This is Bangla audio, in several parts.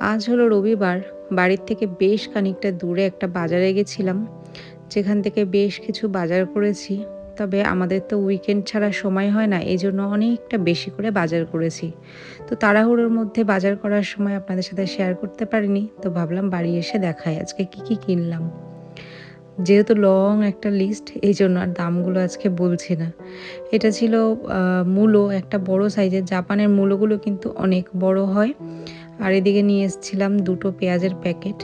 আজ হলো রবিবার, বাড়ির থেকে বেশ খানিকটা দূরে একটা বাজারে গেছিলাম, যেখান থেকে বেশ কিছু বাজার করেছি। তবে আমাদের তো উইকেন্ড ছাড়া সময় হয় না এই জন্য অনেকটা বেশি করে বাজার করেছি। তো তাড়াহুড়োর মধ্যে বাজার করার সময় আপনাদের সাথে শেয়ার করতে পারিনি, তো ভাবলাম বাড়ি এসে দেখাই আজকে কি কি কিনলাম। যেহেতু লং একটা লিস্ট এই জন্য আর দামগুলো আজকে বলছি না। এটা ছিল মূলো, একটা বড় সাইজের জাপানের মূলোগুলো কিন্তু অনেক বড় হয়। আর এদিকে নিয়ে এসেছিলাম দুটো পেঁয়াজের প্যাকেট।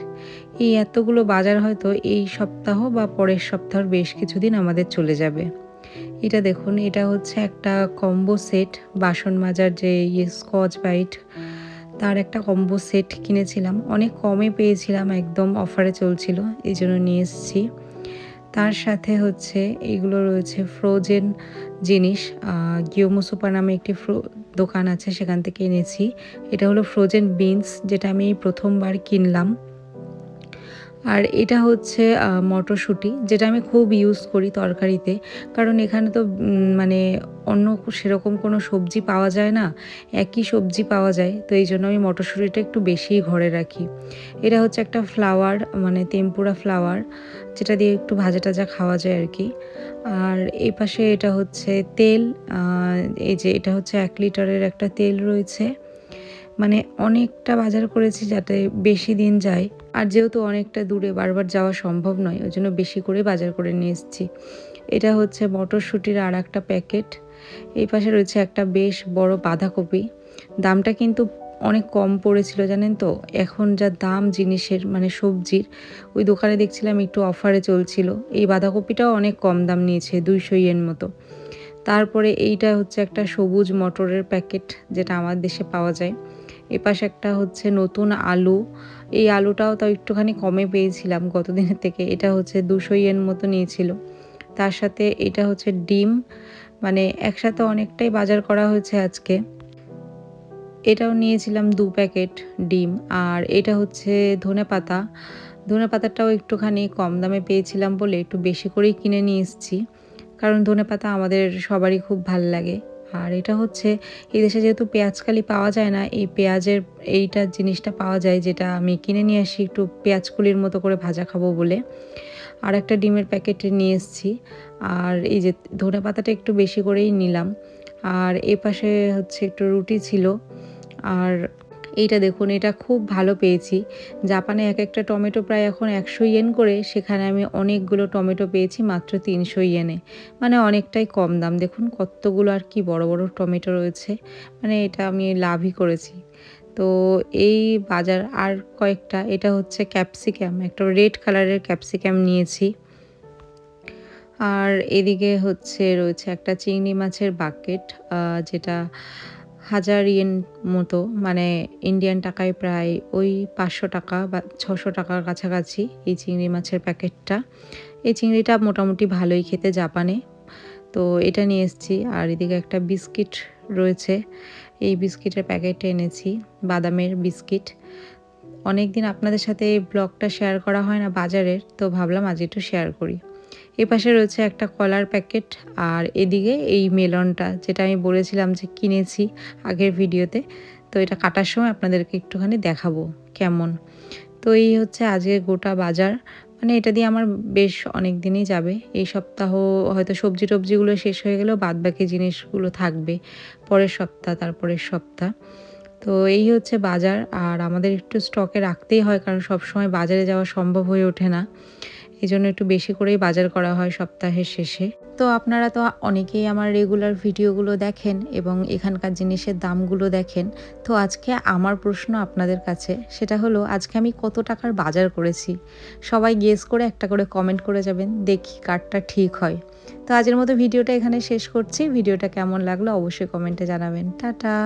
এই এতগুলো বাজার হয়তো এই সপ্তাহ বা পরের সপ্তাহের বেশ কিছুদিন আমাদের চলে যাবে। এটা দেখুন, এটা হচ্ছে একটা কম্বো সেট, বাসন মাজার যে ইয়ে স্কচ বাইট, তার একটা কম্বো সেট কিনেছিলাম। অনেক কমে পেয়েছিলাম, একদম অফারে চলছিল, এই জন্য নিয়ে এসেছি। তার সাথে হচ্ছে এগুলো রয়েছে ফ্রোজেন জিনিস গিওমো সুপার নামে একটি ফ্রো, দোকান আছে সেখান থেকে এনেছি। এটা হলো ফ্রোজেন বিনস যেটা আমি প্রথমবার কিনলাম। আর এটা হচ্ছে মটরশুঁটি, যেটা আমি খুব ইউজ করি তরকারিতে। কারণ এখানে তো মানে অন্য সেরকম কোনো সবজি পাওয়া যায় না, একই সবজি পাওয়া যায়। তো এই জন্য আমি মটরশুঁটিটা একটু বেশিই ঘরে রাখি। এটা হচ্ছে একটা ফ্লাওয়ার মানে তেম্পুরা ফ্লাওয়ার যেটা দিয়ে একটু ভাজা টাজা খাওয়া যায় আর কি। আর এই পাশে এটা হচ্ছে তেল এই যে এটা হচ্ছে এক লিটারের একটা তেল রয়েছে। মানে অনেকটা বাজার করেছি যাতে বেশি দিন যায়। আর যেহেতু অনেকটা দূরে বারবার যাওয়া সম্ভব নয়, ওই জন্য বেশি করে বাজার করে নিয়ে এসেছি। এটা হচ্ছে মটরশুঁটির আর একটা প্যাকেট। এই পাশে রয়েছে একটা বেশ বড় বাঁধাকপি। দামটা কিন্তু অনেক কম পড়েছিল, জানেন তো? এখন যা দাম জিনিসের মানে সবজির, ওই দোকানে দেখছিলাম একটু অফারে চলছিল। এই বাঁধাকপিটাও অনেক কম দাম নিয়েছে, দুইশো ইয়েন মতো। তারপরে এইটা হচ্ছে একটা সবুজ মটরের প্যাকেট, যেটা আমার দেশে পাওয়া যায়। এপাশে একটা হচ্ছে নতুন আলু। এই আলুটাও তাও একটুখানি কমে পেয়েছিলাম গত দিনের থেকে। এটা হচ্ছে দুশো ইয়েন মতো নিয়েছিল। তার সাথে এটা হচ্ছে ডিম। মানে একসাথে অনেকটাই বাজার করা হয়েছে আজকে। এটাও নিয়েছিলাম দু প্যাকেট ডিম। আর এটা হচ্ছে ধনে পাতা। ধনে পাতাটাও একটুখানি কম দামে পেয়েছিলাম বলে একটু বেশি করেই কিনে নিয়ে এসেছি। কারণ ধনে পাতা আমাদের সবারই খুব ভালো লাগে। আর এটা হচ্ছে, এই দেশে যেহেতু পেঁয়াজকালি পাওয়া যায় না, এই পেঁয়াজের, এইটা জিনিসটা পাওয়া যায় যেটা আমি কিনে নিয়ে আসি একটু পেঁয়াজকুলির মতো করে ভাজা খাব বলে। আর একটা ডিমের প্যাকেটে নিয়ে এসেছি। আর এই যে ধনে পাতাটা একটু বেশি করেই নিলাম। আর এ পাশে হচ্ছে একটু রুটি ছিল। আর এইটা দেখুন, এটা খুব ভালো পেয়েছি। জাপানে এক একটা টমেটো প্রায় এখন একশো ইয়েন করে, সেখানে আমি অনেকগুলো টমেটো পেয়েছি মাত্র তিনশো ইয়েনে। মানে অনেকটাই কম দাম। দেখুন কতগুলো আর কি বড় বড় টমেটো রয়েছে। মানে এটা আমি লাভই করেছি। তো এই বাজার আর কয়েকটা, এটা হচ্ছে ক্যাপসিক্যাম একটা রেড কালারের ক্যাপসিক্যাম নিয়েছি। আর এদিকে হচ্ছে রয়েছে একটা চিংড়ি মাছের বাকেট যেটা হাজার ইয়েন মতো মানে ইন্ডিয়ান টাকায় প্রায় ওই পাঁচশো টাকা বা ছশো টাকার কাছাকাছি এই চিংড়ি মাছের প্যাকেটটা। এই চিংড়িটা মোটামুটি ভালোই খেতে জাপানে। তো এটা নিয়ে এসেছি, আর এদিকে একটা বিস্কিট রয়েছে। এই বিস্কিটের প্যাকেটটা এনেছি বাদামের বিস্কিট। অনেক দিন আপনাদের সাথে এই ব্লগটা শেয়ার করা হয় না বাজারের, তো ভাবলাম আজ একটু শেয়ার করি। এ পাশে রয়েছে একটা কলার প্যাকেট আর এদিকে এই মেলনটা, যেটা আমি বলেছিলাম যে কিনেছি আগের ভিডিওতে। তো এটা কাটার সময় আপনাদেরকে একটুখানি দেখাবো কেমন। তো এই হচ্ছে আজকে গোটা বাজার। মানে এটা দিয়ে আমার বেশ অনেক দিনই যাবে। এই সপ্তাহ হয়তো সবজি টবজিগুলো শেষ হয়ে গেলেও বাদ বাকি জিনিসগুলো থাকবে। পরের সপ্তাহ, তারপরের সপ্তাহ। তো এই হচ্ছে বাজার। আর আমাদের একটু স্টকে রাখতেই হয়, কারণ সব সময় বাজারে যাওয়া সম্ভব হয়ে ওঠে না। এই জন্য একটু বেশি করেই বাজার করা হয় সপ্তাহের শেষে। তো আপনারা তো অনেকেই আমার রেগুলার ভিডিওগুলো দেখেন এবং এখানকার জিনিসের দামগুলো দেখেন। তো আজকে আমার প্রশ্ন আপনাদের কাছে, সেটা হলো, আজকে আমি কত টাকার বাজার করেছি? সবাই গেস করে একটা করে কমেন্ট করে যাবেন, দেখি কার্ডটা ঠিক হয়। তো আজের মতো ভিডিওটা এখানে শেষ করছি। ভিডিওটা কেমন লাগল অবশ্যই কমেন্টে জানাবেন। টাটা!